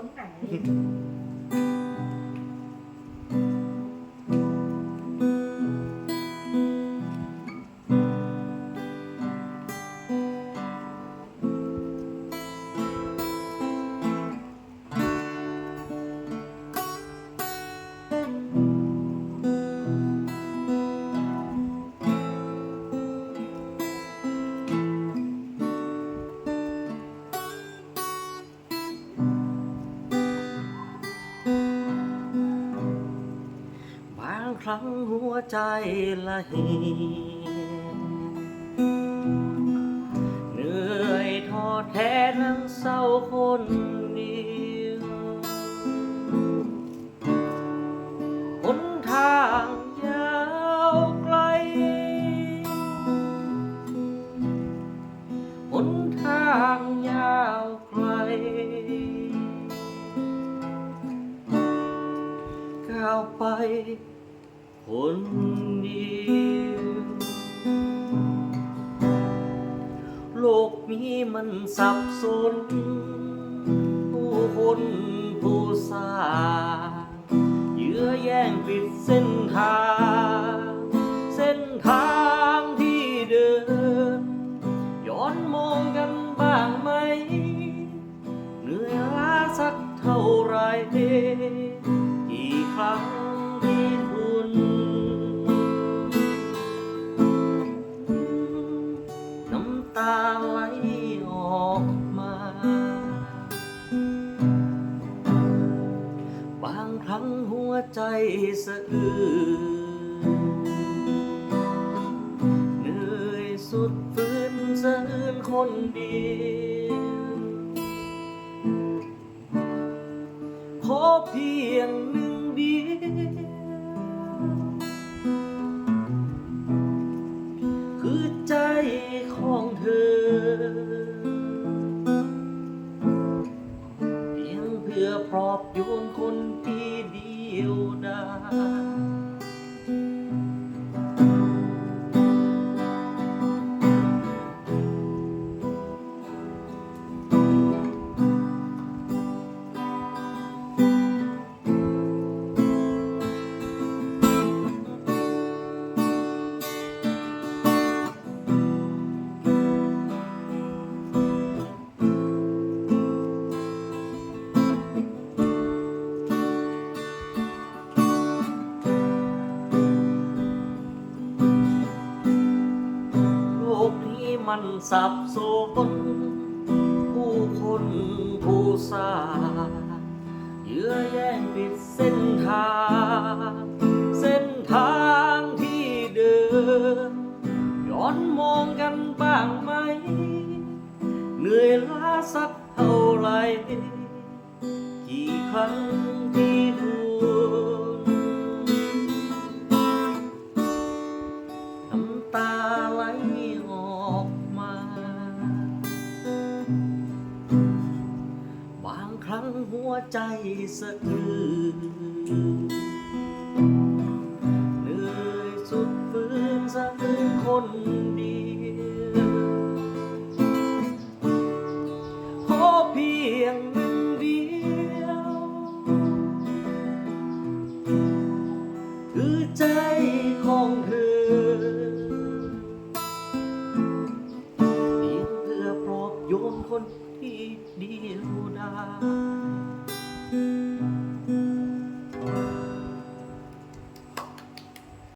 รงไหน รั้งหัวใจละหีเหนื่อยท้อแท้นั่งเศร้าคนเดียวหนทางยาวไกลหนทางยาวไกลก้าวไป คนเดียวโลกนี้มันสับสน ผู้คนผู้สาเยื้อแย่งปิดเส้นทาง เส้นทางที่เดิน ย้อนมองกันบ้างไหม เหนื่อยล้าสักเท่าไรกี่ครั้ง ทั้งหัวใจสะอื้นเหนื่อยสุดฟื้นสะอื้นคนเดียวขอเพียงหนึ่งเดียว เมันสับสนผู้คนผู้สาเยื้อแย่งปิดเส้นทาง เส้นทางที่เดินย้อนมองกันบ้างไหม เหนื่อยล้าสักเท่าไรกี่ครั้งที่ วใจสะอื้นเหนื่อยสุดฝืนสะอื้นคนเดียวขอเพียงหนึ่งเดียว คือใจของเธอเพียงเพื่อปลอบโยนคนที่เดียวดาย